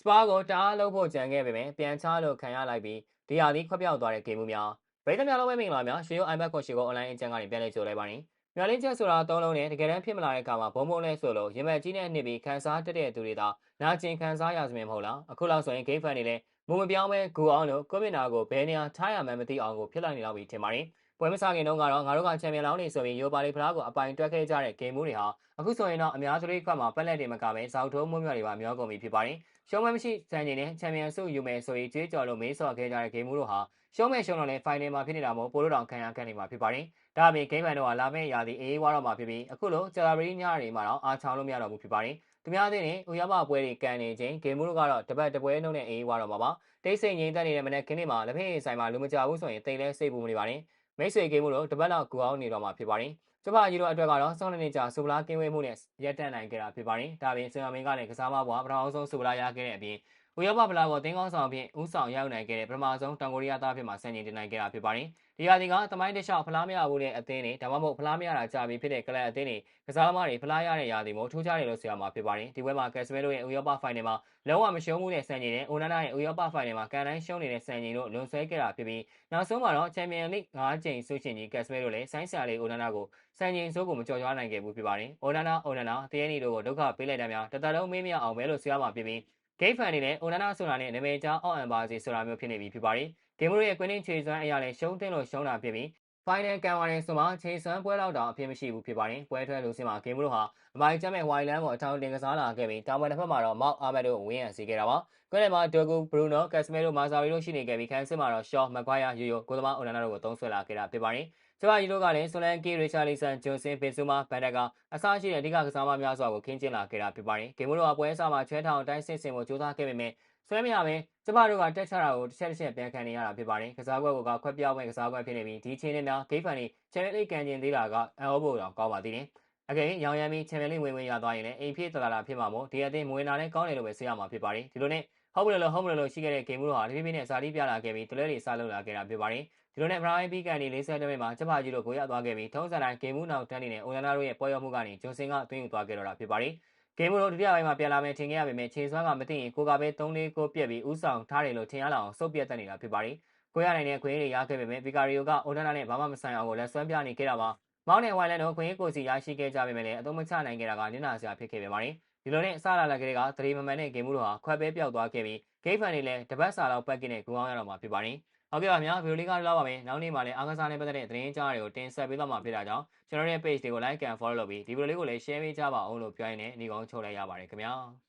စပါကိုတအားလုပ်ဖို့ကြံခဲ့ပေမဲ့ပြန်ချလို့ခံရလိုက်ပြီးဒီဟာဒီခွက်ပြောက်သွားတဲ့ဂိမ်းမှုများပရိသတ်များလုံးပဲမင်္ဂလာများရွှေရိုး iPad ကိုရှိကို online အကျဉ်းကနေပြန်လည်ကြိုလိုက်ပါနေမျော်လင့်ချက်ဆိုတာသုံးလုံးနဲ့တကယ်တမ်းဖြစ်မလာတဲ့အခါမှာဘုံဘုံလဲဆိုလို့ရင်မက်ကြီးနဲ့နှစ်ပြီးခန်းစားတက်တဲ့သူတွေသာနာကျင်ခန်းစားရစမြင်မဟုတ်လားအခုလောက်ဆိုရင် game fan တွေလည်းမုံမပြောင်းပဲဂူအောင်လို့ကွန်ပျူတာကိုဘယ်နေရာထားရမှန်းမသိအောင်ကိုဖြစ်လိုက်နေတော့ပြီထင်ပါတယ် ပွဲမစခင်တုန်းကတော့ငါတို့ကချန်ပီယံလောင်းနေဆိုပြီးရိုပါလီဖလားကိုအပိုင်တွက်ခဲ့ကြတဲ့ဂိမ်းမှုတွေဟာအခုဆိုရင်တော့အများစုတွေခွက်မှာပက်လက်တွေမကပဲဇောက်ထိုးမွံ့မြော်တွေပါမျောကုန်ပြီဖြစ်ပါတယ်ရှုံးမမရှိစံချိန်နဲ့ချန်ပီယံဆုယူမယ်ဆိုပြီးကြွေးကြော်လို့မေးစော်ခဲ့ကြတဲ့ဂိမ်းမှုတို့ဟာရှုံးမဲ့ရှုံးတော့လည်းဖိုင်နယ်မှာဖြစ်နေတာမို့ပိုလို့တောင်ခံရခံနေမှာဖြစ်ပါတယ်ဒါအပြင်ဂိမ်းမန်တို့ကလာမယ့်ရာသီအေးဝါတော့မှာဖြစ်ပြီးအခုလိုဂျာဘရီညတွေမှာတော့အားချောင်းလို့မရတော့ဘူးဖြစ်ပါတယ်သူများသိနေဥရောပပွဲတွေကန်နေချိန်ဂိမ်းမှုတို့ကတော့တပတ်တပွဲနှုတ်နဲ့အေးဝါတော့မှာပါတိတ်ဆိတ်ငြိမ်သက်နေတဲ့မနေ့ခင်းနေ့မှာလက်ဖက်ရည်ဆိုင်မှာလူမကြဘူးဆိုရင်တိတ်လဲစိတ်ပူမနေပါနဲ့ မိတ်ဆွေဂိမ်းမှုတို့တပတ်လောက်ကူအောင်နေတော့မှာဖြစ်ပါတယ်ကျမကြီးတို့အတွက်ကတော့စောင်းနေကြဆူပလာကင်းဝေးမှုနဲ့ရက်တန့်နိုင်ခဲ့တာဖြစ်ပါတယ်ဒါပြင်စင်မမင်းကလည်းကစားမဘွားပထမဆုံးဆူပလာရခဲ့တဲ့အပြင် ဥရောပဖလားပေါ်တင်းကောင်းဆောင်ဖြင့်ဥဆောင်ရောက်နိုင်ခဲ့တဲ့ပထမဆုံးတောင်ကိုရီးယားသားဖြစ်မှဆန်ကျင်တင်နိုင်ခဲ့တာဖြစ်ပါတယ်ဒီရာသီကသမိုင်းတလျှောက်ဖလားမရဘူးတဲ့အသင်းတွေဒါမှမဟုတ်ဖလားမရတာကြာပြီဖြစ်တဲ့ကလပ်အသင်းတွေကစားသမားတွေဖလားရတဲ့ရာသီမို့ထူးခြားတယ်လို့ဆိုရမှာဖြစ်ပါတယ်ဒီပွဲမှာကက်စမဲတို့ရဲ့ဥရောပဖိုင်နယ်မှာလုံးဝမရှုံးမှုနဲ့ဆန်ကျင်တဲ့အိုနာနာရဲ့ဥရောပဖိုင်နယ်မှာကန်တိုင်းရှုံးနေတဲ့ဆန်ကျင်တို့လွန်ဆွဲခဲ့တာဖြစ်ပြီးနောက်ဆုံးမှာတော့ချန်ပီယံလိ၅ကြိမ်ဆုရှင်ကြီးကက်စမဲတို့လည်းဆိုင်းဆာလေးအိုနာနာကိုဆန်ကျင်ဆိုးကိုမကြော်ကြွားနိုင်ခဲ့ဘူးဖြစ်ပါတယ်အိုနာနာအိုနာနာတရေနီတို့ကိုဒုက္ခပေးလိုက်တဲ့များတတလုံးမေးမရအောင်ပဲလို့ဆိုရမှာဖြစ်ပြီး ဂိတ်ဖန်တွေနဲ့အိုနာနာဆိုတာနဲ့နာမည်ကြားအောက်အန်ပါစီဆိုတာမျိုးဖြစ်နေပြီဖြစ်ပါတယ်ဂိမ်းမတို့ရဲ့ကွင်းနှင်းချေစွမ်းအရာလည်းရှုံးတင်လို့ရှုံးတာဖြစ်ပြီး final ကန်ဝါရင်ဆိုမှချေစွမ်းပွဲလောက်တောင်အဖြစ်မရှိဘူးဖြစ်ပါတယ်ပွဲထွက်လူစင်းမှာဂိမ်းမတို့ဟာအမိုင်ကျမ်းမဲ့ဝိုင်လန်ကိုအထောင်တင်ကစားလာခဲ့ပြီးတာဝန်တစ်ဖက်မှာတော့မောက်အာမက်တို့ဝင်းရံစီခဲ့တာပါကွင်းထဲမှာဒိုဂူဘရူနိုကက်စမဲတို့မာဆာရီတို့ရှိနေခဲ့ပြီးခန်းစစ်မှာတော့ရှော့မက်ခွိုင်ယာယိုယိုကိုသမားအိုနာနာတို့ကိုသုံးဆွဲလာခဲ့တာဖြစ်ပါတယ် ကျမကြီးတို့ကလည်းဆိုလန်ကီရီချာလီဆန်ဂျွန်စင်ပင်ဆူမာဘန်ဒက်ကအစားရှိတဲ့အဓိကကစားမများစွာကိုခင်းကျင်းလာခဲ့တာဖြစ်ပါတယ်ဂိမ်းမတို့ကပွဲအစမှာချဲထောင်တိုင်းဆင့်ဆင်ကိုကြိုးစားခဲ့ပေမဲ့ဆွဲမရပဲကျမတို့ကတက်ချတာကိုတစ်ချက်တစ်ချက်ပြန်ခံနေရတာဖြစ်ပါတယ်ကစားကွက်ကခွက်ပြောင်းမဲ့ကစားကွက်ဖြစ်နေပြီးဒီချင်းနဲ့များဂိတ်ဖန်တွေချန်ပီယံလိကန်ကျင်သေးတာကအန်အိုဘိုတော့ကောင်းပါသေးတယ်အကယ်ရောင်ရမ်းပြီးချန်ပီယံလိဝင်ဝင်ရသွားရင်လည်းအိမ်ဖြစ်တလာလာဖြစ်မှာမို့ဒီအသင်းမွေးနာနဲ့ကောင်းတယ်လို့ပဲဆိုရမှာဖြစ်ပါတယ်ဒီလိုနဲ့ ဟုတ်မလို့လို့ဟုတ်မလို့လို့ရှိခဲ့တဲ့ဂိမ်းမှုတို့ဟာတဖြည်းဖြည်းနဲ့စာတီးပြလာခဲ့ပြီးတလဲတွေစလုပ်လာခဲ့တာဖြစ်ပါတယ်ဒီလိုနဲ့ Prime Peak ကနေ40မိနစ်မှာချက်ပါကြီးတို့ကိုရသွားခဲ့ပြီးထုံးစံတိုင်းဂိမ်းမှုနောက်တန်းနေတဲ့အိုလန်နာတို့ရဲ့ပွဲရောက်မှုကနေဂျွန်စင်ကသွင်းယူသွားခဲ့တော့တာဖြစ်ပါတယ်ဂိမ်းမတို့ဒုတိယပိုင်းမှာပြန်လာမယ်ထင်ခဲ့ရပေမဲ့ခြေစွမ်းကမသိရင်ကိုကပဲ3လေးကိုပြက်ပြီးဥဆောင်ထားတယ်လို့ထင်ရလောက်အောင်စုပ်ပြတ်တက်နေတာဖြစ်ပါတယ်။ကိုရနိုင်တဲ့ခွင့်ရရခဲ့ပေမဲ့ဗီကာရီယိုကအိုဒနာနဲ့ဘာမှမဆိုင်အောင်ကိုလက်ဆွဲပြနေခဲ့တာပါ။မောင်းနဲ့ဝိုင်လန်တို့ခွင့်ရကိုစီရရှိခဲ့ကြပေမဲ့လည်းအသုံးမချနိုင်ခဲ့တာကနင်းနာစရာဖြစ်ခဲ့ပေပါတယ်။ ဒီလိုနဲ့အစလာလာကလေးကသတိမမှန်တဲ့ဂိမ်းမှုတို့ဟာခွက်ပဲပြောက်သွားခဲ့ပြီးဂိမ်းဖန်တွေလည်းတပတ်စာလောက်ပတ်ကင်းနဲ့ဂူအောင်ရတော့မှာဖြစ်ပါတယ်။ဟုတ်ကဲ့ပါဗျာဗီဒီယိုလေးကတော့လောက်ပါမယ်နောက်နေ့မှလည်းအားကစားနဲ့ပတ်သက်တဲ့သတင်းကြားတွေကိုတင်ဆက်ပေးသွားမှာဖြစ်တာကြောင့်ကျွန်တော်ရဲ့ page တွေကို like and follow လုပ်ပြီးဒီဗီဒီယိုလေးကိုလည်း share ပေးကြပါအောင်လို့ပြောရင်းနဲ့ဒီကောင်ချုပ်လိုက်ရပါတယ်ခင်ဗျာ။